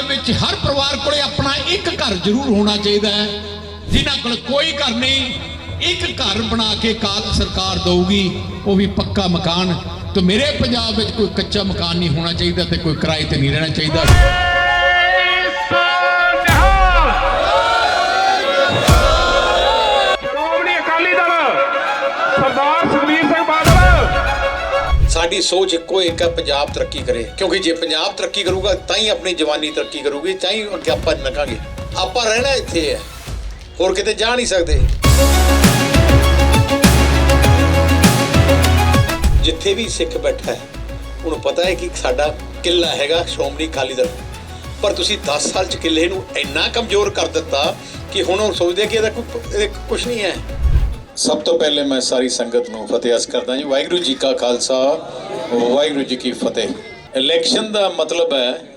ਦੇ ਵਿੱਚ ਹਰ ਪਰਿਵਾਰ ਕੋਲੇ ਆਪਣਾ ਇੱਕ ਘਰ ਜ਼ਰੂਰ ਹੋਣਾ ਚਾਹੀਦਾ ਹੈ। ਜਿਨ੍ਹਾਂ ਕੋਲ ਕੋਈ ਘਰ ਨਹੀਂ, ਇੱਕ ਘਰ ਬਣਾ ਕੇ ਕਾਲ ਸਰਕਾਰ ਦਊਗੀ, ਉਹ ਵੀ ਪੱਕਾ ਮਕਾਨ। ਤੇ ਮੇਰੇ ਪੰਜਾਬ ਵਿੱਚ ਕੋਈ ਕੱਚਾ ਮਕਾਨ ਨਹੀਂ ਹੋਣਾ ਚਾਹੀਦਾ ਤੇ ਕੋਈ ਕਿਰਾਏ ਤੇ ਨਹੀਂ ਰਹਿਣਾ ਚਾਹੀਦਾ। ਸ਼੍ਰੋਮਣੀ ਅਕਾਲੀ ਦਲ ਸਰਦਾਰ ਸੁਖਬੀਰ ਸਿੰਘ ਸਾਡੀ ਸੋਚ ਇੱਕੋ ਇੱਕ ਹੈ ਪੰਜਾਬ ਤਰੱਕੀ ਕਰੇ। ਕਿਉਂਕਿ ਜੇ ਪੰਜਾਬ ਤਰੱਕੀ ਕਰੂਗਾ, ਤਾਂ ਹੀ ਆਪਣੀ ਜਵਾਨੀ ਤਰੱਕੀ ਕਰੂਗੀ, ਤਾਂ ਹੀ ਅੱਗੇ ਆਪਾਂ ਨਕਾਂਗੇ। ਆਪਾਂ ਰਹਿਣਾ ਇੱਥੇ ਹੈ ਹੋਰ ਕਿਤੇ ਜਾ ਨਹੀਂ ਸਕਦੇ। ਜਿੱਥੇ ਵੀ ਸਿੱਖ ਬੈਠਾ ਹੈ, ਉਹਨੂੰ ਪਤਾ ਹੈ ਕਿ ਸਾਡਾ ਕਿੱਲਾ ਹੈਗਾ ਸ਼੍ਰੋਮਣੀ ਅਕਾਲੀ ਦਲ। ਪਰ ਤੁਸੀਂ 10 ਸਾਲ ਚ ਕਿੱਲੇ ਨੂੰ ਇੰਨਾ ਕਮਜ਼ੋਰ ਕਰ ਦਿੱਤਾ ਕਿ ਹੁਣ ਉਹ ਸੋਚਦੇ ਕਿ ਇਹਦਾ ਕੋਈ ਕੁਝ ਨਹੀਂ ਹੈ। ਸਭ ਤੋਂ ਪਹਿਲੇ ਮੈਂ ਸਾਰੀ ਸੰਗਤ ਨੂੰ ਫਤਿਹ ਅਸ ਕਰਦਾ ਜੀ। ਵਾਹਿਗੁਰੂ ਜੀ ਕਾ ਖਾਲਸਾ, ਵਾਹਿਗੁਰੂ ਜੀ ਕੀ ਫਤਿਹ। ਇਲੈਕਸ਼ਨ ਦਾ ਮਤਲਬ ਹੈ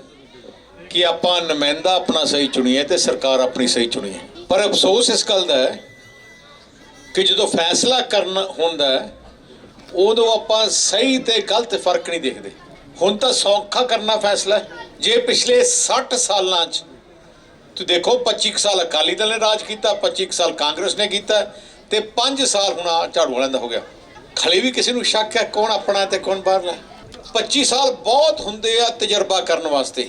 ਕਿ ਆਪਾਂ ਨੁਮਾਇੰਦਾ ਆਪਣਾ ਸਹੀ ਚੁਣੀਏ ਤੇ ਸਰਕਾਰ ਆਪਣੀ ਸਹੀ ਚੁਣੀਏ। ਪਰ ਅਫਸੋਸ ਇਸ ਗੱਲ ਦਾ ਹੈ ਕਿ ਜਦੋਂ ਫੈਸਲਾ ਕਰਨਾ ਹੁੰਦਾ ਉਦੋਂ ਆਪਾਂ ਸਹੀ ਤੇ ਗਲਤ ਫ਼ਰਕ ਨਹੀਂ ਦੇਖਦੇ। ਹੁਣ ਤਾਂ ਸੌਖਾ ਕਰਨਾ ਫੈਸਲਾ ਜੇ ਪਿਛਲੇ 60 ਸਾਲਾਂ 'ਚ ਤੁਸੀਂ ਦੇਖੋ 25 ਕੁ ਸਾਲ ਅਕਾਲੀ ਦਲ ਨੇ ਰਾਜ ਕੀਤਾ 25 ਕੁ ਸਾਲ ਕਾਂਗਰਸ ਨੇ ਕੀਤਾ। ਤੇ 5 ਸਾਲ ਹੁਣ ਆਹ ਝਾੜੂ ਵਾਲਿਆਂ ਦਾ ਹੋ ਗਿਆ। ਖਲੇ ਵੀ ਕਿਸੇ ਨੂੰ ਸ਼ੱਕ ਹੈ ਕੌਣ ਆਪਣਾ ਤੇ ਕੌਣ ਬਾਹਰਲਾ 25 ਸਾਲ ਬਹੁਤ ਹੁੰਦੇ ਆ ਤਜਰਬਾ ਕਰਨ ਵਾਸਤੇ।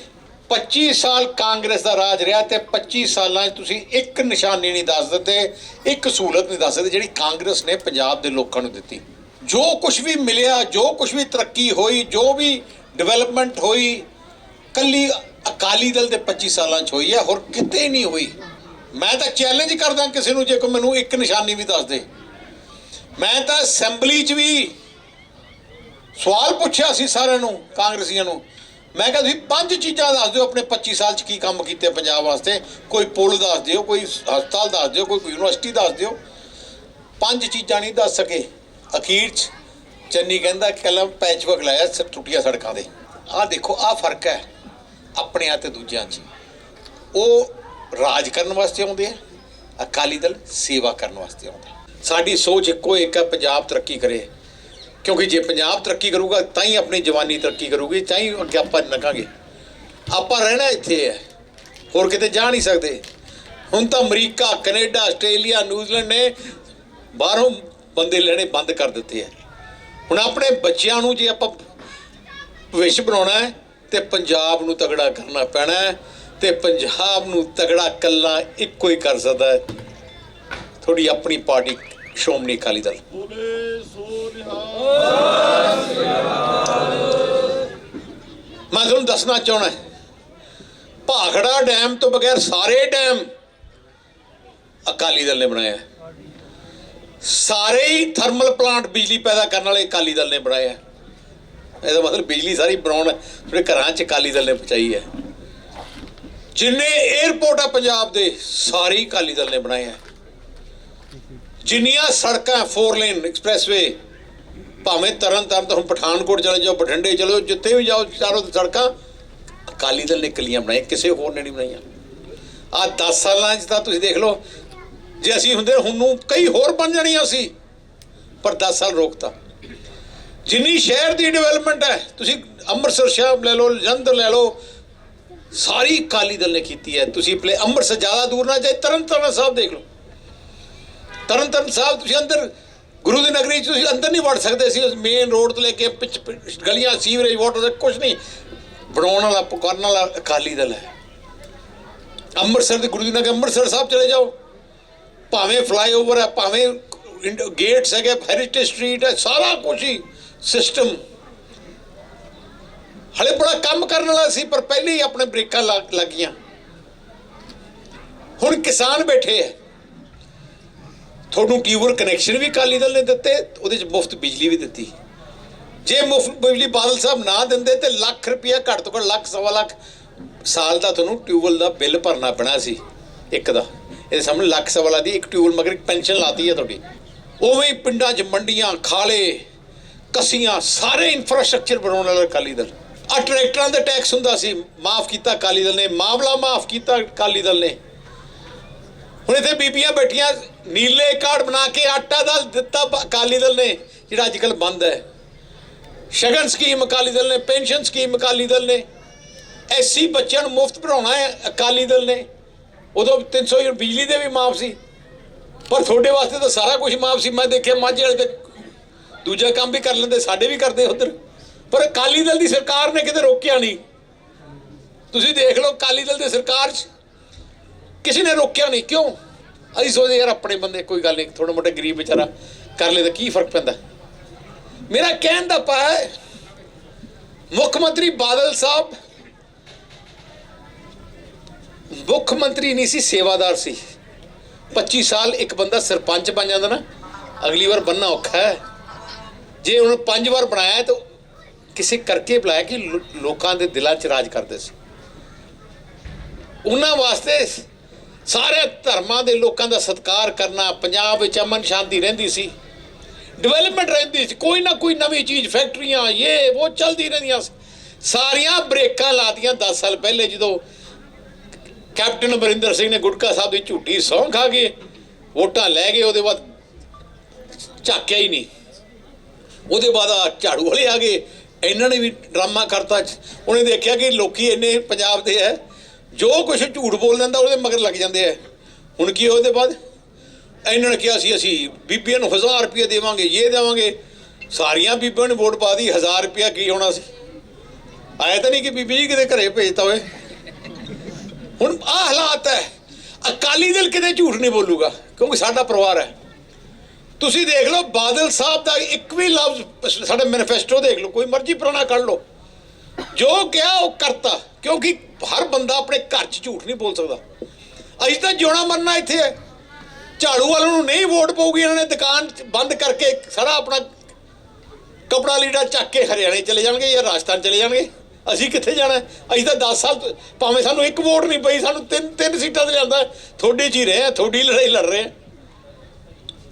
25 ਸਾਲ ਕਾਂਗਰਸ ਦਾ ਰਾਜ ਰਿਹਾ ਤੇ 25 ਸਾਲਾਂ 'ਚ ਤੁਸੀਂ ਇੱਕ ਨਿਸ਼ਾਨੀ ਨਹੀਂ ਦੱਸ ਦਿੱਤੇ, ਇੱਕ ਸਹੂਲਤ ਨਹੀਂ ਦੱਸ ਦਿੱਤੇ ਜਿਹੜੀ ਕਾਂਗਰਸ ਨੇ ਪੰਜਾਬ ਦੇ ਲੋਕਾਂ ਨੂੰ ਦਿੱਤੀ। ਜੋ ਕੁਝ ਵੀ ਮਿਲਿਆ, ਜੋ ਕੁਝ ਵੀ ਤਰੱਕੀ ਹੋਈ, ਜੋ ਵੀ ਡਿਵੈਲਪਮੈਂਟ ਹੋਈ, ਕੱਲੀ ਅਕਾਲੀ ਦਲ ਦੇ 25 ਸਾਲਾਂ 'ਚ ਹੋਈ ਹੈ, ਹੋਰ ਕਿਤੇ ਨਹੀਂ ਹੋਈ। ਮੈਂ ਤਾਂ ਚੈਲੰਜ ਕਰਦਾ ਕਿਸੇ ਨੂੰ ਜੇ ਕੋਈ ਮੈਨੂੰ ਇੱਕ ਨਿਸ਼ਾਨੀ ਵੀ ਦੱਸ ਦੇ। ਮੈਂ ਤਾਂ ਅਸੈਂਬਲੀ 'ਚ ਵੀ ਸਵਾਲ ਪੁੱਛਿਆ ਸੀ ਸਾਰਿਆਂ ਨੂੰ, ਕਾਂਗਰਸੀਆਂ ਨੂੰ। ਮੈਂ ਕਿਹਾ ਤੁਸੀਂ ਪੰਜ ਚੀਜ਼ਾਂ ਦੱਸ ਦਿਓ ਆਪਣੇ 25 ਸਾਲ 'ਚ ਕੀ ਕੰਮ ਕੀਤੇ ਪੰਜਾਬ ਵਾਸਤੇ। ਕੋਈ ਪੁਲ ਦੱਸ ਦਿਓ, ਕੋਈ ਹਸਪਤਾਲ ਦੱਸ ਦਿਓ, ਕੋਈ ਯੂਨੀਵਰਸਿਟੀ ਦੱਸ ਦਿਓ। ਪੰਜ ਚੀਜ਼ਾਂ ਨਹੀਂ ਦੱਸ ਸਕੇ। ਅਖੀਰ 'ਚ ਚੰਨੀ ਕਹਿੰਦਾ ਕਲਮ ਪੈਚਵਰਕ ਲਾਇਆ ਸ- ਟੁੱਟੀਆਂ ਸੜਕਾਂ ਦੇ ਆਹ ਦੇਖੋ, ਆਹ ਫ਼ਰਕ ਹੈ ਆਪਣਿਆਂ ਤੇ ਦੂਜਿਆਂ 'ਚ। ਉਹ ਰਾਜ ਕਰਨ ਵਾਸਤੇ ਆਉਂਦੇ ਆ, ਅਕਾਲੀ ਦਲ ਸੇਵਾ ਕਰਨ ਵਾਸਤੇ ਆਉਂਦੇ ਸਾਡੀ ਸੋਚ ਇੱਕੋ ਇੱਕ ਹੈ ਪੰਜਾਬ ਤਰੱਕੀ ਕਰੇ। ਕਿਉਂਕਿ ਜੇ ਪੰਜਾਬ ਤਰੱਕੀ ਕਰੂਗਾ, ਤਾਂ ਹੀ ਆਪਣੀ ਜਵਾਨੀ ਤਰੱਕੀ ਕਰੂਗੀ, ਤਾਂ ਹੀ ਅੱਗੇ ਆਪਾਂ ਨਕਾਂਗੇ ਆਪਾਂ ਰਹਿਣਾ ਇੱਥੇ ਹੈ ਹੋਰ ਕਿਤੇ ਜਾ ਨਹੀਂ ਸਕਦੇ। ਹੁਣ ਤਾਂ ਅਮਰੀਕਾ, ਕੈਨੇਡਾ, ਆਸਟ੍ਰੇਲੀਆ, ਨਿਊਜ਼ੀਲੈਂਡ ਨੇ ਬਾਹਰੋਂ ਬੰਦੇ ਲੈਣੇ ਬੰਦ ਕਰ ਦਿੱਤੇ ਹੈ ਹੁਣ ਆਪਣੇ ਬੱਚਿਆਂ ਨੂੰ ਜੇ ਆਪਾਂ ਭਵਿੱਖ ਬਣਾਉਣਾ ਹੈ, ਤੇ ਪੰਜਾਬ ਨੂੰ ਤਗੜਾ ਕਰਨਾ ਪੈਣਾ ਹੈ ਤੇ ਪੰਜਾਬ ਨੂੰ ਤਗੜਾ ਕੱਲਾ ਇੱਕੋ ਹੀ ਕਰ ਸਕਦਾ ਹੈ। ਥੋੜੀ ਆਪਣੀ ਪਾਰਟੀ ਸ਼੍ਰੋਮਣੀ ਅਕਾਲੀ ਦਲ। ਮੈਂ ਤੁਹਾਨੂੰ ਦੱਸਣਾ ਚਾਹਣਾ ਭਾਖੜਾ ਡੈਮ ਤੋਂ ਬਗੈਰ ਸਾਰੇ ਡੈਮ ਅਕਾਲੀ ਦਲ ਨੇ ਬਣਾਇਆ ਸਾਰੇ ਹੀ ਥਰਮਲ ਪਲਾਂਟ ਬਿਜਲੀ ਪੈਦਾ ਕਰਨ ਵਾਲੇ ਅਕਾਲੀ ਦਲ ਨੇ ਬਣਾਇਆ ਇਹਦਾ ਮਤਲਬ ਬਿਜਲੀ ਸਾਰੀ ਬਣਾਉਣ ਜਿਹੜੇ ਘਰਾਂ 'ਚ ਅਕਾਲੀ ਦਲ ਨੇ ਪਹੁੰਚਾਈ ਹੈ। ਜਿੰਨੇ 에ਅਰਪੋਰਟ ਆ ਪੰਜਾਬ ਦੇ, ਸਾਰੇ ਹੀ ਅਕਾਲੀ ਦਲ ਨੇ ਬਣਾਏ ਹੈ ਜਿੰਨੀਆਂ ਸੜਕਾਂ ਫੋਰ ਲੇਨ ਐਕਸਪ੍ਰੈਸਵੇ ਭਾਵੇਂ ਤਰਨ ਤਾਰਨ ਤੋਂ ਹੁਣ ਪਠਾਨਕੋਟ ਚਲੇ ਜਾਓ, ਬਠਿੰਡੇ ਚਲੇ ਜਾਓ, ਜਿੱਥੇ ਵੀ ਜਾਓ, ਚਾਰੋਂ ਸੜਕਾਂ, ਅਕਾਲੀ ਦਲ ਨੇ ਕਲੀਆਂ ਬਣਾਈਆਂ, ਕਿਸੇ ਹੋਰ ਨੇ ਨਹੀਂ ਬਣਾਈਆਂ। ਆ 10 ਸਾਲਾਂ 'ਚ ਤਾਂ ਤੁਸੀਂ ਦੇਖ ਲਓ, ਜੇ ਅਸੀਂ ਹੁੰਦੇ, ਹੁਣ ਨੂੰ ਕਈ ਹੋਰ ਬਣ ਜਾਣੀਆਂ ਸੀ ਪਰ 10 ਸਾਲ ਰੋਕਤਾ। ਜਿੰਨੀ ਸ਼ਹਿਰ ਦੀ ਡਿਵੈਲਪਮੈਂਟ ਹੈ, ਤੁਸੀਂ ਅੰਮ੍ਰਿਤਸਰ ਸ਼ਹਿਰ ਲੈ ਲਓ, ਜਲੰਧਰ ਲੈ ਲਓ ਸਾਰੀ ਅਕਾਲੀ ਦਲ ਨੇ ਕੀਤੀ ਹੈ। ਤੁਸੀਂ ਪਲੇ ਅੰਮ੍ਰਿਤਸਰ ਜ਼ਿਆਦਾ ਦੂਰ ਨਾ ਜਾਏ, ਤਰਨਤਾਰਨ ਸਾਹਿਬ ਦੇਖ ਲਓ। ਤਰਨਤਾਰਨ ਸਾਹਿਬ ਤੁਸੀਂ ਅੰਦਰ, ਗੁਰੂ ਦੀ ਨਗਰੀ 'ਚ ਤੁਸੀਂ ਅੰਦਰ ਨਹੀਂ ਵੜ ਸਕਦੇ। ਸੀ ਉਸ ਮੇਨ ਰੋਡ ਤੋਂ ਲੈ ਕੇ ਪਿੱਛ ਪਿੱਛ ਗਲੀਆਂ ਸੀਵਰੇਜ ਵਾਟਰ ਕੁਝ ਨਹੀਂ। ਬਣਾਉਣ ਵਾਲਾ, ਪੁਕਾਰਨ ਵਾਲਾ ਅਕਾਲੀ ਦਲ ਹੈ। ਅੰਮ੍ਰਿਤਸਰ ਦੇ ਗੁਰੂ ਦੀ ਨਗਰ, ਅੰਮ੍ਰਿਤਸਰ ਸਾਹਿਬ ਚਲੇ ਜਾਓ। ਭਾਵੇਂ ਫਲਾਈਓਵਰ ਹੈ, ਭਾਵੇਂ ਗੇਟਸ ਹੈਗੇ ਹੈਰੀਟੇਜ ਸਟਰੀਟ ਹੈ, ਸਾਰਾ ਕੁਝ ਹੀ ਸਿਸਟਮ ਹਲੇ ਬੜਾ ਕੰਮ ਕਰਨ ਵਾਲਾ ਸੀ, ਪਰ ਪਹਿਲੇ ਹੀ ਆਪਣੇ ਬ੍ਰੇਕਾਂ ਲੱਗ ਲੱਗੀਆਂ। ਹੁਣ ਕਿਸਾਨ ਬੈਠੇ ਹੈ ਤੁਹਾਨੂੰ ਟਿਊਬਰ ਕਨੈਕਸ਼ਨ ਵੀ ਅਕਾਲੀ ਦਲ ਨੇ ਦਿੱਤੇ, ਉਹਦੇ ਚ ਮੁਫਤ ਬਿਜਲੀ ਵੀ ਦਿੱਤੀ। ਜੇ ਮੁਫਤ ਬਿਜਲੀ ਬਾਦਲ ਸਾਹਿਬ ਨਾ ਦਿੰਦੇ ਤੇ ਲੱਖ ਰੁਪਇਆ ਘੱਟ ਤੋਂ ਘੱਟ ਲੱਖ, ਸਵਾ ਲੱਖ ਸਾਲ ਦਾ ਤੁਹਾਨੂੰ ਟਿਊਬਲ ਦਾ ਬਿੱਲ ਭਰਨਾ ਪੈਣਾ ਸੀ, ਇੱਕ ਦਾ। ਇਹ ਸਾਹਮਣੇ ਲੱਖ, ਸਵਾ ਲੱਖ ਦੀ ਇੱਕ ਟਿਊਬਲ ਮਗਰ ਇੱਕ ਪੈਨਸ਼ਨ ਲਾਤੀ ਹੈ ਤੁਹਾਡੀ। ਉਵੇਂ ਹੀ ਪਿੰਡਾਂ 'ਚ ਮੰਡੀਆਂ, ਖਾਲੇ, ਕਸੀਆਂ, ਸਾਰੇ ਇਨਫਰਾਸਟ੍ਰਕਚਰ ਬਣਾਉਣ ਵਾਲਾ ਅਕਾਲੀ ਦਲ। ਆ ਟਰੈਕਟਰਾਂ ਦਾ ਟੈਕਸ ਹੁੰਦਾ ਸੀ, ਮਾਫ ਕੀਤਾ ਅਕਾਲੀ ਦਲ ਨੇ, ਮਾਮਲਾ ਮਾਫ ਕੀਤਾ ਅਕਾਲੀ ਦਲ ਨੇ। ਹੁਣ ਇੱਥੇ ਬੀਬੀਆਂ ਬੈਠੀਆਂ, ਨੀਲੇ ਕਾਰਡ ਬਣਾ ਕੇ ਆਟਾ ਦਲ ਦਿੱਤਾ ਪ- ਅਕਾਲੀ ਦਲ ਨੇ, ਜਿਹੜਾ ਅੱਜ ਕੱਲ ਬੰਦ ਹੈ। ਸ਼ਗਨ ਸਕੀਮ ਅਕਾਲੀ ਦਲ ਨੇ, ਪੈਨਸ਼ਨ ਸਕੀਮ ਅਕਾਲੀ ਦਲ ਨੇ। ਐਸੀ ਬੱਚਿਆਂ ਨੂੰ ਮੁਫਤ ਪੜਾਉਣਾ ਹੈ ਅਕਾਲੀ ਦਲ ਨੇ। ਉਦੋਂ 300 ਯੂਨਿਟ ਬਿਜਲੀ ਦੇ ਵੀ ਮਾਫ ਸੀ। ਪਰ ਤੁਹਾਡੇ ਵਾਸਤੇ ਤਾਂ ਸਾਰਾ ਕੁਝ ਮਾਫ ਸੀ। ਮੈਂ ਦੇਖਿਆ ਮਾਝੇ ਵਾਲੇ ਤੇ ਦੂਜਾ ਕੰਮ ਵੀ ਕਰ ਲੈਂਦੇ, ਸਾਡੇ ਵੀ ਕਰਦੇ ਉਧਰ। ਪਰ ਅਕਾਲੀ ਦਲ ਦੀ ਸਰਕਾਰ ਨੇ ਕਿਤੇ ਰੋਕਿਆ ਨਹੀਂ। ਤੁਸੀਂ ਦੇਖ ਲਓ ਅਕਾਲੀ ਦਲ ਦੀ ਸਰਕਾਰ 'ਚ ਕਿਸੇ ਨੇ ਰੋਕਿਆ ਨਹੀਂ। ਕਿਉਂ? ਅਸੀਂ ਸੋਚਦੇ ਯਾਰ ਆਪਣੇ ਬੰਦੇ ਕੋਈ ਗੱਲ ਨਹੀਂ ਥੋੜਾ ਮੋਟਾ ਗਰੀਬ ਵਿਚਾਰਾ ਕਰ ਲੇ ਤਾਂ ਕੀ ਫ਼ਰਕ ਪੈਂਦਾ? ਮੇਰਾ ਕਹਿਣ ਦਾ ਪਾ ਮੁੱਖ ਮੰਤਰੀ ਬਾਦਲ ਸਾਹਿਬ ਮੁੱਖ ਮੰਤਰੀ ਨਹੀਂ ਸੀ, ਸੇਵਾਦਾਰ ਸੀ। 25 ਸਾਲ ਇੱਕ ਬੰਦਾ ਸਰਪੰਚ ਬਣ ਜਾਂਦਾ ਨਾ, ਅਗਲੀ ਵਾਰ ਬੰਨਾ ਔਖਾ ਹੈ। ਜੇ ਉਹਨੂੰ ਪੰਜ ਵਾਰ ਬਣਾਇਆ ਤਾਂ ਕਿਸੇ ਕਰਕੇ ਬੁਲਾਇਆ ਕਿ ਲੋ- ਲੋਕਾਂ ਦੇ ਦਿਲਾਂ 'ਚ ਰਾਜ ਕਰਦੇ ਸੀ ਉਹਨਾਂ ਵਾਸਤੇ ਸਾਰੇ ਧਰਮਾਂ ਦੇ ਲੋਕਾਂ ਦਾ ਸਤਿਕਾਰ ਕਰਨਾ, ਪੰਜਾਬ ਵਿੱਚ ਅਮਨ ਸ਼ਾਂਤੀ ਰਹਿੰਦੀ ਸੀ ਡਿਵੈਲਪਮੈਂਟ ਰਹਿੰਦੀ ਸੀ, ਕੋਈ ਨਾ ਕੋਈ ਨਵੀਂ ਚੀਜ਼ ਫੈਕਟਰੀਆਂ ਇਹ ਉਹ ਚਲਦੀ ਰਹਿੰਦੀਆਂ ਸੀ। ਸਾਰੀਆਂ ਬ੍ਰੇਕਾਂ ਲਾਤੀਆਂ 10 ਸਾਲ ਪਹਿਲੇ ਜਦੋਂ ਕੈਪਟਨ ਅਮਰਿੰਦਰ ਸਿੰਘ ਨੇ ਗੁਟਕਾ ਸਾਹਿਬ ਦੀ ਝੂਠੀ ਸਹੁੰ ਖਾ ਗਏ ਵੋਟਾਂ ਲੈ ਗਏ, ਉਹਦੇ ਬਾਅਦ ਝਾਕਿਆ ਹੀ ਨਹੀਂ ਉਹਦੇ ਬਾਅਦ ਝਾੜੂ ਵਾਲੇ ਆ ਗਏ ਇਹਨਾਂ ਨੇ ਵੀ ਡਰਾਮਾ ਕਰਤਾ ਉਹਨੇ ਦੇਖਿਆ ਕਿ ਲੋਕੀ ਇੰਨੇ ਪੰਜਾਬ ਦੇ ਹੈ ਜੋ ਕੁਝ ਝੂਠ ਬੋਲ ਲੈਂਦਾ ਉਹਦੇ ਮਗਰ ਲੱਗ ਜਾਂਦੇ ਆ ਹੁਣ ਕੀ ਉਹਦੇ ਬਾਅਦ? ਇਹਨਾਂ ਨੇ ਕਿਹਾ ਸੀ, ਅਸੀਂ ਬੀਬੀਆਂ ਨੂੰ 1000 ਰੁਪਏ ਦੇਵਾਂਗੇ ਇਹ ਦੇਵਾਂਗੇ। ਸਾਰੀਆਂ ਬੀਬੀਆਂ ਨੇ ਵੋਟ ਪਾ ਦੀ 1000 ਰੁਪਇਆ ਕੀ ਹੋਣਾ ਸੀ? ਆਇਆ ਤਾਂ ਨਹੀਂ ਕਿ ਬੀਬੀ ਜੀ ਕਿਤੇ ਘਰੇ ਭੇਜਤਾ ਹੋਵੇ। ਹੁਣ ਆ ਹਾਲਾਤ ਹੈ ਅਕਾਲੀ ਦਲ ਕਿਤੇ ਝੂਠ ਨਹੀਂ ਬੋਲੂਗਾ, ਕਿਉਂਕਿ ਸਾਡਾ ਪਰਿਵਾਰ ਹੈ ਤੁਸੀਂ ਦੇਖ ਲਓ, ਬਾਦਲ ਸਾਹਿਬ ਦਾ ਇੱਕ ਵੀ ਲਫ਼ਜ਼, ਸਾਡੇ ਮੈਨੀਫੈਸਟੋ ਦੇਖ ਲਓ, ਕੋਈ ਮਰਜ਼ੀ ਪੁਰਾਣਾ ਕੱਢ ਲਓ। ਜੋ ਕਿਹਾ, ਉਹ ਕਰਤਾ, ਕਿਉਂਕਿ ਹਰ ਬੰਦਾ ਆਪਣੇ ਘਰ 'ਚ ਝੂਠ ਨਹੀਂ ਬੋਲ ਸਕਦਾ। ਅਸੀਂ ਤਾਂ ਜਿਉਣਾ ਮਰਨਾ ਇੱਥੇ ਹੈ। ਝਾੜੂ ਵਾਲਿਆਂ ਨੂੰ ਨਹੀਂ ਵੋਟ ਪਊਗੀ, ਇਹਨਾਂ ਨੇ ਦੁਕਾਨ 'ਚ ਬੰਦ ਕਰਕੇ ਸਾਰਾ ਆਪਣਾ ਕਪੜਾ ਲੀੜਾ ਚੱਕ ਕੇ ਹਰਿਆਣੇ ਚਲੇ ਜਾਣਗੇ ਜਾਂ ਰਾਜਸਥਾਨ ਚਲੇ ਜਾਣਗੇ। ਅਸੀਂ ਕਿੱਥੇ ਜਾਣਾ ਅਸੀਂ ਤਾਂ 10 ਸਾਲ ਭਾਵੇਂ ਸਾਨੂੰ ਇੱਕ ਵੋਟ ਨਹੀਂ ਪਈ, ਸਾਨੂੰ ਤਿੰਨ ਤਿੰਨ ਸੀਟਾਂ ਤੇ ਜਾਂਦਾ ਥੋੜੀ ਚ ਹੀ ਰਹੇ ਆ ਥੋੜੀ ਲੜਾਈ ਲੜ ਰਹੇ ਆ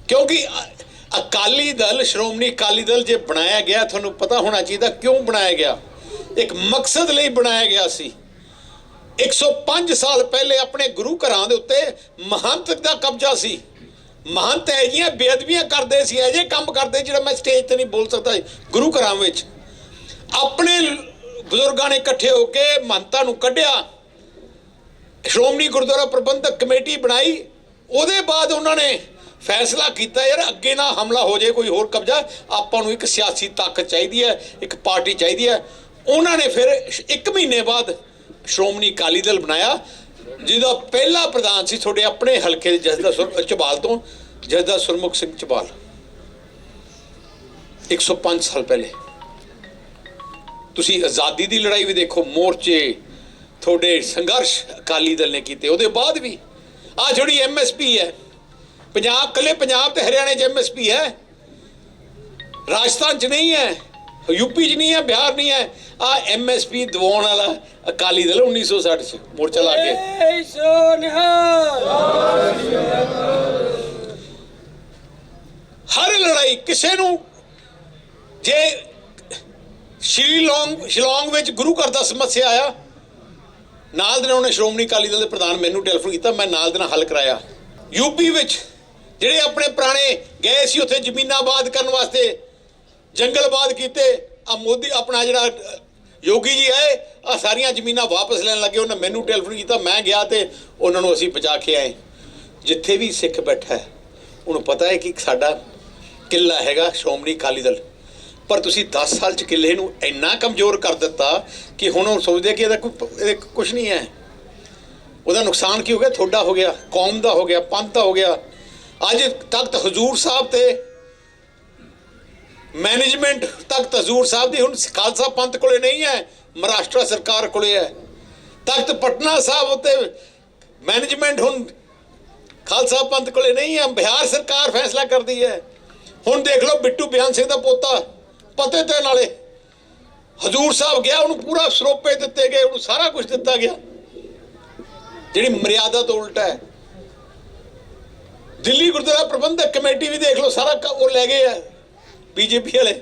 ਕਿਉਂਕਿ ਅਕਾਲੀ ਦਲ, ਸ਼੍ਰੋਮਣੀ ਅਕਾਲੀ ਦਲ ਜੇ ਬਣਾਇਆ ਗਿਆ, ਤੁਹਾਨੂੰ ਪਤਾ ਹੋਣਾ ਚਾਹੀਦਾ ਕਿਉਂ ਬਣਾਇਆ ਗਿਆ। ਇੱਕ ਮਕਸਦ ਲਈ ਬਣਾਇਆ ਗਿਆ ਸੀ। 105 ਸਾਲ ਪਹਿਲੇ ਆਪਣੇ ਗੁਰੂ ਘਰਾਂ ਦੇ ਉੱਤੇ ਮਹੰਤ ਦਾ ਕਬਜ਼ਾ ਸੀ। ਮਹੰਤ ਇਹ ਜਿਹੀਆਂ ਬੇਅਦਬੀਆਂ ਕਰਦੇ ਸੀ, ਇਹ ਜਿਹੇ ਕੰਮ ਕਰਦੇ ਜਿਹੜਾ ਮੈਂ ਸਟੇਜ ਤੇ ਨਹੀਂ ਬੋਲ ਸਕਦਾ ਗੁਰੂ ਘਰਾਂ ਵਿੱਚ। ਆਪਣੇ ਬਜ਼ੁਰਗਾਂ ਨੇ ਇਕੱਠੇ ਹੋ ਕੇ ਮਹੰਤਾਂ ਨੂੰ ਕੱਢਿਆ। ਸ਼੍ਰੋਮਣੀ ਗੁਰਦੁਆਰਾ ਪ੍ਰਬੰਧਕ ਕਮੇਟੀ ਬਣਾਈ। ਉਹਦੇ ਬਾਅਦ ਉਹਨਾਂ ਨੇ ਫੈਸਲਾ ਕੀਤਾ ਯਾਰ, ਅੱਗੇ ਨਾ ਹਮਲਾ ਹੋ ਜਾਏ, ਕੋਈ ਹੋਰ ਕਬਜ਼ਾ, ਆਪਾਂ ਨੂੰ ਇੱਕ ਸਿਆਸੀ ਤਾਕਤ ਚਾਹੀਦੀ ਹੈ, ਇੱਕ ਪਾਰਟੀ ਚਾਹੀਦੀ ਹੈ। ਉਹਨਾਂ ਨੇ ਫਿਰ ਇੱਕ ਮਹੀਨੇ ਬਾਅਦ ਸ਼੍ਰੋਮਣੀ ਅਕਾਲੀ ਦਲ ਬਣਾਇਆ, ਜਿਹਦਾ ਪਹਿਲਾ ਪ੍ਰਧਾਨ ਸੀ ਤੁਹਾਡੇ ਆਪਣੇ ਹਲਕੇ ਦੇ ਜਸਦਾ ਸੁਰ ਚਬਾਲ ਤੋਂ, ਜਸਦਾ ਸੁਰਮੁਖ ਸਿੰਘ ਚਬਾਲ। 105 ਸਾਲ ਪਹਿਲੇ। ਤੁਸੀਂ ਆਜ਼ਾਦੀ ਦੀ ਲੜਾਈ ਵੀ ਦੇਖੋ, ਮੋਰਚੇ, ਤੁਹਾਡੇ ਸੰਘਰਸ਼ ਅਕਾਲੀ ਦਲ ਨੇ ਕੀਤੇ, ਉਹਦੇ ਬਾਅਦ ਵੀ। ਆ ਜਿਹੜੀ ਐਮਐਸਪੀ ਹੈ ਪੰਜਾਬ, ਕੱਲੇ ਪੰਜਾਬ ਤੇ ਹਰਿਆਣੇ 'ਚ ਐਮਐਸਪੀ ਹੈ। ਰਾਜਸਥਾਨ 'ਚ ਨਹੀਂ ਹੈ ਯੂਪੀ 'ਚ ਨਹੀਂ ਹੈ, ਬਿਹਾਰ ਨਹੀਂ ਹੈ। ਆ ਐਮਐਸਪੀ ਦਿਵਾਉਣ ਵਾਲਾ ਅਕਾਲੀ ਦਲ 1960 'ਚ, ਮੋਰਚਾ ਲਾ ਕੇ। ਹਰ ਲੜਾਈ ਕਿਸੇ ਨੂੰ ਜੇ ਸ਼ਿਲੌਂਗ ਸ਼ਿਲੌਂਗ ਵਿੱਚ ਗੁਰੂ ਘਰ ਦਾ ਸਮੱਸਿਆ ਆਇਆ, ਨਾਲ ਦੇ ਨਾਲ ਉਹਨੇ ਸ਼੍ਰੋਮਣੀ ਅਕਾਲੀ ਦਲ ਦੇ ਪ੍ਰਧਾਨ ਮੈਨੂੰ ਟੈਲੀਫੋਨ ਕੀਤਾ, ਮੈਂ ਨਾਲ ਦੇ ਨਾਲ ਹੱਲ ਕਰਾਇਆ। ਯੂਪੀ ਵਿੱਚ ਜਿਹੜੇ ਆਪਣੇ ਪੁਰਾਣੇ ਗਏ ਸੀ ਉੱਥੇ ਜ਼ਮੀਨਾਂ ਬਾਦ ਕਰਨ ਵਾਸਤੇ, ਜੰਗਲ ਆਬਾਦ ਕੀਤੇ ਆ ਮੋਦੀ ਆਪਣਾ ਜਿਹੜਾ ਯੋਗੀ ਜੀ ਆਏ ਆ ਸਾਰੀਆਂ ਜ਼ਮੀਨਾਂ ਵਾਪਸ ਲੈਣ ਲੱਗੇ, ਉਹਨਾਂ ਮੈਨੂੰ ਟੈਲੀਫੋਨ ਕੀਤਾ, ਮੈਂ ਗਿਆ ਤੇ ਉਹਨਾਂ ਨੂੰ ਅਸੀਂ ਬਚਾ ਕੇ ਆਏ। ਜਿੱਥੇ ਵੀ ਸਿੱਖ ਬੈਠਾ ਹੈ, ਉਹਨੂੰ ਪਤਾ ਹੈ ਕਿ ਸਾਡਾ ਕਿੱਲਾ ਹੈਗਾ, ਸ਼੍ਰੋਮਣੀ ਅਕਾਲੀ ਦਲ। ਪਰ ਤੁਸੀਂ 10 ਸਾਲ ਚ ਕਿੱਲੇ ਨੂੰ ਇੰਨਾ ਕਮਜ਼ੋਰ ਕਰ ਦਿੱਤਾ ਕਿ ਹੁਣ ਉਹ ਸੋਚਦੇ ਕਿ ਇਹਦਾ ਕੋਈ ਕੁਝ ਨਹੀਂ ਹੈ। ਉਹਦਾ ਨੁਕਸਾਨ ਕੀ ਹੋ ਗਿਆ? ਤੁਹਾਡਾ ਹੋ ਗਿਆ, ਕੌਮ ਦਾ ਹੋ ਗਿਆ, ਪੰਥ ਦਾ ਹੋ ਗਿਆ। ਅੱਜ ਤਖਤ ਹਜ਼ੂਰ ਸਾਹਿਬ ਤੇ ਮੈਨੇਜਮੈਂਟ ਤਖਤ ਹਜ਼ੂਰ ਸਾਹਿਬ ਦੀ ਹੁਣ ਖਾਲਸਾ ਪੰਥ ਕੋਲੇ ਨਹੀਂ ਹੈ, ਮਹਾਰਾਸ਼ਟਰ ਸਰਕਾਰ ਕੋਲੇ ਹੈ। ਤਖਤ ਪਟਨਾ ਸਾਹਿਬ ਉੱਤੇ ਮੈਨੇਜਮੈਂਟ ਹੁਣ ਖਾਲਸਾ ਪੰਥ ਕੋਲੇ ਨਹੀਂ ਹੈ, ਬਿਹਾਰ ਸਰਕਾਰ ਫੈਸਲਾ ਕਰਦੀ ਹੈ। ਹੁਣ ਦੇਖ ਲਓ ਬਿੱਟੂ ਬਿਆਨ ਸਿੰਘ ਦਾ ਪੋਤਾ, ਪਤੇ ਤੇ ਨਾਲੇ ਹਜ਼ੂਰ ਸਾਹਿਬ ਗਿਆ, ਉਹਨੂੰ ਪੂਰਾ ਸਰੋਪੇ ਦਿੱਤੇ ਗਏ, ਉਹਨੂੰ ਸਾਰਾ ਕੁਝ ਦਿੱਤਾ ਗਿਆ। ਜਿਹੜੀ ਮਰਿਆਦਾ ਤੋਂ ਉਲਟਾ ਹੈ। ਦਿੱਲੀ ਗੁਰਦੁਆਰਾ ਪ੍ਰਬੰਧਕ ਕਮੇਟੀ ਵੀ ਦੇਖ ਲਓ, ਸਾਰਾ ਉਹ ਲੈ ਗਏ ਆ, ਬੀਜੇਪੀ ਵਾਲੇ।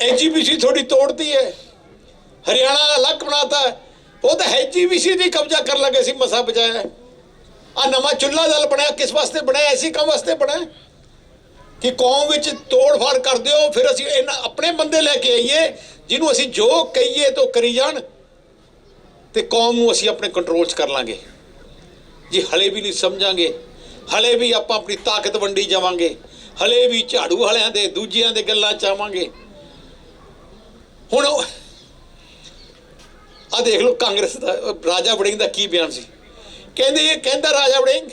ਐਜੀਪੀਸੀ ਥੋੜੀ ਤੋੜਤੀ ਹੈ। ਹਰਿਆਣਾ ਅਲੱਗ ਬਣਾਤਾ ਹੈ। ਉਹ ਤਾਂ ਐਜੀਪੀਸੀ ਦੀ ਕਬਜ਼ਾ ਕਰਨ ਲੱਗੇ ਸੀ, ਮਸਾ ਬਚਾਇਆ ਆ ਨਵਾਂ ਚੁੱਲਾ ਦਲ ਬਣਿਆ, ਕਿਸ ਵਾਸਤੇ ਬਣਿਆ, ਐਸੀ ਕੰਮ ਵਾਸਤੇ ਬਣਿਆ? ਕਿ ਕੌਮ ਵਿੱਚ ਤੋੜ-ਫਾੜ ਕਰ ਦਿਓ ਫਿਰ ਅਸੀਂ ਇਹਨਾਂ ਆਪਣੇ ਬੰਦੇ ਲੈ ਕੇ ਆਈਏ, ਜਿਹਨੂੰ ਅਸੀਂ ਜੋ ਕਹੀਏ ਤੋਂ ਕਰੀ ਜਾਣ, ਤੇ ਕੌਮ ਨੂੰ ਅਸੀਂ ਆਪਣੇ ਕੰਟਰੋਲ 'ਚ ਕਰ ਲਾਂਗੇ। ਜੇ, ਹਲੇ ਵੀ ਨਹੀਂ ਸਮਝਾਂਗੇ। ਹਲੇ ਵੀ ਆਪਾਂ ਆਪਣੀ ਤਾਕਤ ਵੰਡੀ ਜਾਵਾਂਗੇ। ਹਲੇ ਵੀ ਝਾੜੂ ਵਾਲਿਆਂ ਦੇ, ਦੂਜਿਆਂ ਦੇ ਗੱਲਾਂ ਚਾਵਾਂਗੇ। ਹੁਣ ਆ ਦੇਖ ਲਓ ਕਾਂਗਰਸ ਦਾ, ਰਾਜਾ ਵੜਿੰਗ ਦਾ ਕੀ ਬਿਆਨ ਸੀ। ਕਹਿੰਦੇ ਇਹ ਕਹਿੰਦਾ ਰਾਜਾ ਵੜਿੰਗ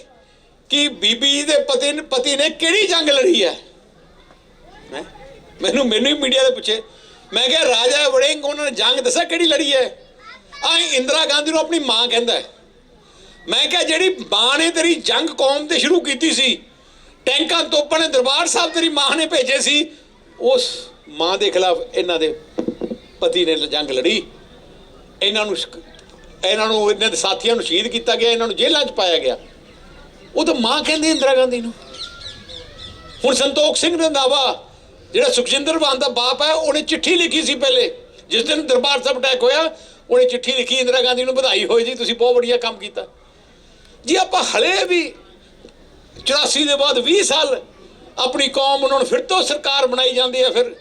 ਕਿ ਬੀਬੀ ਦੇ ਪਤੀ ਨੇ ਪਤੀ ਨੇ ਕਿਹੜੀ ਜੰਗ ਲੜੀ ਹੈ? ਹੈਂ? ਮੈਨੂੰ ਮੈਨੂੰ ਹੀ ਮੀਡੀਆ ਦੇ ਪੁੱਛੇ। ਮੈਂ ਕਿਹਾ ਰਾਜਾ ਵੜਿੰਗ ਉਹਨਾਂ ਨੇ ਜੰਗ ਦੱਸਿਆ ਕਿਹੜੀ ਲੜੀ ਹੈ? ਆ ਇੰਦਰਾ ਗਾਂਧੀ ਨੂੰ ਆਪਣੀ ਮਾਂ ਕਹਿੰਦਾ ਹੈ। ਮੈਂ ਕਿਹਾ, ਜਿਹੜੀ ਮਾਂ ਨੇ ਤੇਰੀ, ਜੰਗ ਕੌਮ ਤੇ ਸ਼ੁਰੂ ਕੀਤੀ ਸੀ। ਟੈਂਕਾਂ ਤੋਪਾਂ ਨੇ ਦਰਬਾਰ ਸਾਹਿਬ ਤੇਰੀ ਮਾਂ ਨੇ ਭੇਜੇ ਸੀ। ਉਸ ਮਾਂ ਦੇ ਖਿਲਾਫ ਇਹਨਾਂ ਦੇ ਪਤੀ ਨੇ ਜੰਗ ਲੜੀ। ਇਹਨਾਂ ਨੂੰ ਇਹਨਾਂ ਨੂੰ, ਇਹਨਾਂ ਦੇ ਸਾਥੀਆਂ ਨੂੰ ਸ਼ਹੀਦ ਕੀਤਾ ਗਿਆ, ਇਹਨਾਂ ਨੂੰ ਜੇਲ੍ਹਾਂ 'ਚ ਪਾਇਆ ਗਿਆ। ਉਹ ਤਾਂ ਮਾਂ ਕਹਿੰਦੀ ਇੰਦਰਾ ਗਾਂਧੀ ਨੂੰ। ਹੁਣ ਸੰਤੋਖ ਸਿੰਘ ਰੰਧਾਵਾ ਜਿਹੜਾ ਸੁਖਜਿੰਦਰ ਮਾਨ ਦਾ ਬਾਪ ਹੈ, ਉਹਨੇ ਚਿੱਠੀ ਲਿਖੀ ਸੀ ਪਹਿਲੇ। ਜਿਸ ਦਿਨ ਦਰਬਾਰ ਸਾਹਿਬ ਅਟੈਕ ਹੋਇਆ, ਉਹਨੇ ਚਿੱਠੀ ਲਿਖੀ, ਇੰਦਰਾ ਗਾਂਧੀ ਨੂੰ ਵਧਾਈ ਹੋਈ ਜੀ, ਤੁਸੀਂ ਬਹੁਤ ਵਧੀਆ ਕੰਮ ਕੀਤਾ। ਜੇ ਆਪਾਂ ਹਲੇ ਵੀ 84 ਦੇ ਬਾਅਦ 20 ਸਾਲ ਆਪਣੀ ਕੌਮ ਉਹਨਾਂ ਨੂੰ ਫਿਰ ਤੋਂ ਸਰਕਾਰ ਬਣਾਈ ਜਾਂਦੀ ਹੈ ਫਿਰ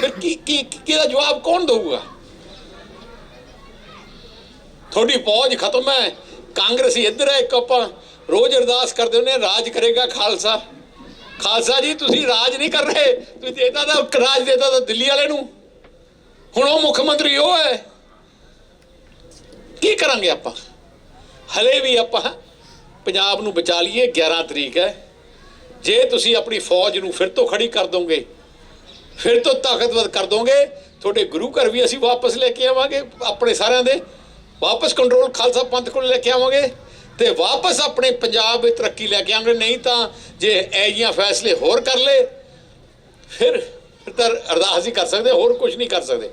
ਫਿਰ ਕੀ ਕੀ ਕਿਹਦਾ ਜਵਾਬ ਕੌਣ ਦਊਗਾ? ਤੁਹਾਡੀ ਫੌਜ ਖਤਮ ਹੈ ਕਾਂਗਰਸੀ ਇੱਧਰ ਹੈ ਇੱਕ ਆਪਾਂ ਰੋਜ਼ ਅਰਦਾਸ ਕਰਦੇ ਹੁੰਦੇ ਹਾਂ, ਰਾਜ ਕਰੇਗਾ ਖਾਲਸਾ। ਖਾਲਸਾ ਜੀ ਤੁਸੀਂ ਰਾਜ ਨਹੀਂ ਕਰ ਰਹੇ ਤੁਸੀਂ ਦੇਤਾ ਦਾ ਰਾਜ ਦੇਤਾ ਤਾਂ ਦਿੱਲੀ ਵਾਲੇ ਨੂੰ। ਹੁਣ ਉਹ ਮੁੱਖ ਮੰਤਰੀ ਉਹ ਹੈ। ਕੀ ਕਰਾਂਗੇ ਆਪਾਂ? ਹਲੇ ਵੀ ਆਪਾਂ ਪੰਜਾਬ ਨੂੰ ਬਚਾ ਲਈਏ 11 ਤਰੀਕ ਹੈ। ਜੇ ਤੁਸੀਂ ਆਪਣੀ ਫੌਜ ਨੂੰ ਫਿਰ ਤੋਂ ਖੜੀ ਕਰ ਦੋਗੇ, ਫਿਰ ਤੋਂ ਤਾਕਤਵਰ ਕਰ ਦੋਗੇ, ਤੁਹਾਡੇ ਗੁਰੂ ਘਰ ਵੀ ਅਸੀਂ ਵਾਪਸ ਲੈ ਕੇ ਆਵਾਂਗੇ, ਆਪਣੇ ਸਾਰਿਆਂ ਦੇ। ਵਾਪਸ ਕੰਟਰੋਲ ਖਾਲਸਾ ਪੰਥ ਕੋਲ ਲੈ ਕੇ ਆਵਾਂਗੇ ਤੇ ਵਾਪਸ ਆਪਣੇ ਪੰਜਾਬ ਵਿੱਚ ਤਰੱਕੀ ਲੈ ਕੇ ਆਵਾਂਗੇ। ਨਹੀਂ ਤਾਂ ਜੇ ਇਹ ਜਿਹੀਆਂ ਫੈਸਲੇ ਹੋਰ ਕਰ ਲਏ, ਫਿਰ ਫਿਰ ਤਾਂ ਅਰਦਾਸ ਹੀ ਕਰ ਸਕਦੇ, ਹੋਰ ਕੁਝ ਨਹੀਂ ਕਰ ਸਕਦੇ।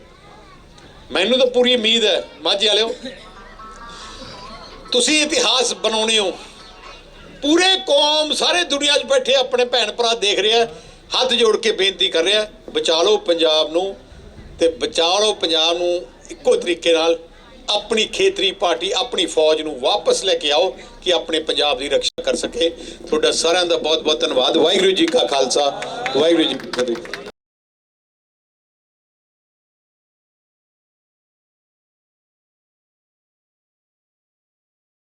ਮੈਨੂੰ ਤਾਂ ਪੂਰੀ ਉਮੀਦ ਹੈ, ਮਾਝੇ ਵਾਲਿਓ। ਤੁਸੀਂ ਇਤਿਹਾਸ ਬਣਾਉਣੇ ਹੋ। ਪੂਰੇ ਕੌਮ, ਸਾਰੇ ਦੁਨੀਆ 'ਚ ਬੈਠੇ ਆਪਣੇ ਭੈਣ ਭਰਾ ਦੇਖ ਰਿਹਾ ਹੱਥ ਜੋੜ ਕੇ ਬੇਨਤੀ ਕਰ ਰਿਹਾ ਬਚਾ ਲਓ ਪੰਜਾਬ ਨੂੰ ਤੇ ਬਚਾ ਲਓ ਪੰਜਾਬ ਨੂੰ ਇੱਕੋ ਤਰੀਕੇ ਨਾਲ ਆਪਣੀ ਖੇਤਰੀ ਪਾਰਟੀ, ਆਪਣੀ ਫੌਜ ਨੂੰ ਵਾਪਸ ਲੈ ਕੇ ਆਓ ਕਿ ਆਪਣੇ ਪੰਜਾਬ ਦੀ ਰੱਖਿਆ ਕਰ ਸਕੇ। ਤੁਹਾਡਾ ਸਾਰਿਆਂ ਦਾ ਬਹੁਤ ਬਹੁਤ ਧੰਨਵਾਦ। ਵਾਹਿਗੁਰੂ ਜੀ ਕਾ ਖਾਲਸਾ, ਵਾਹਿਗੁਰੂ ਜੀ ਕੀ ਫਤਿਹ।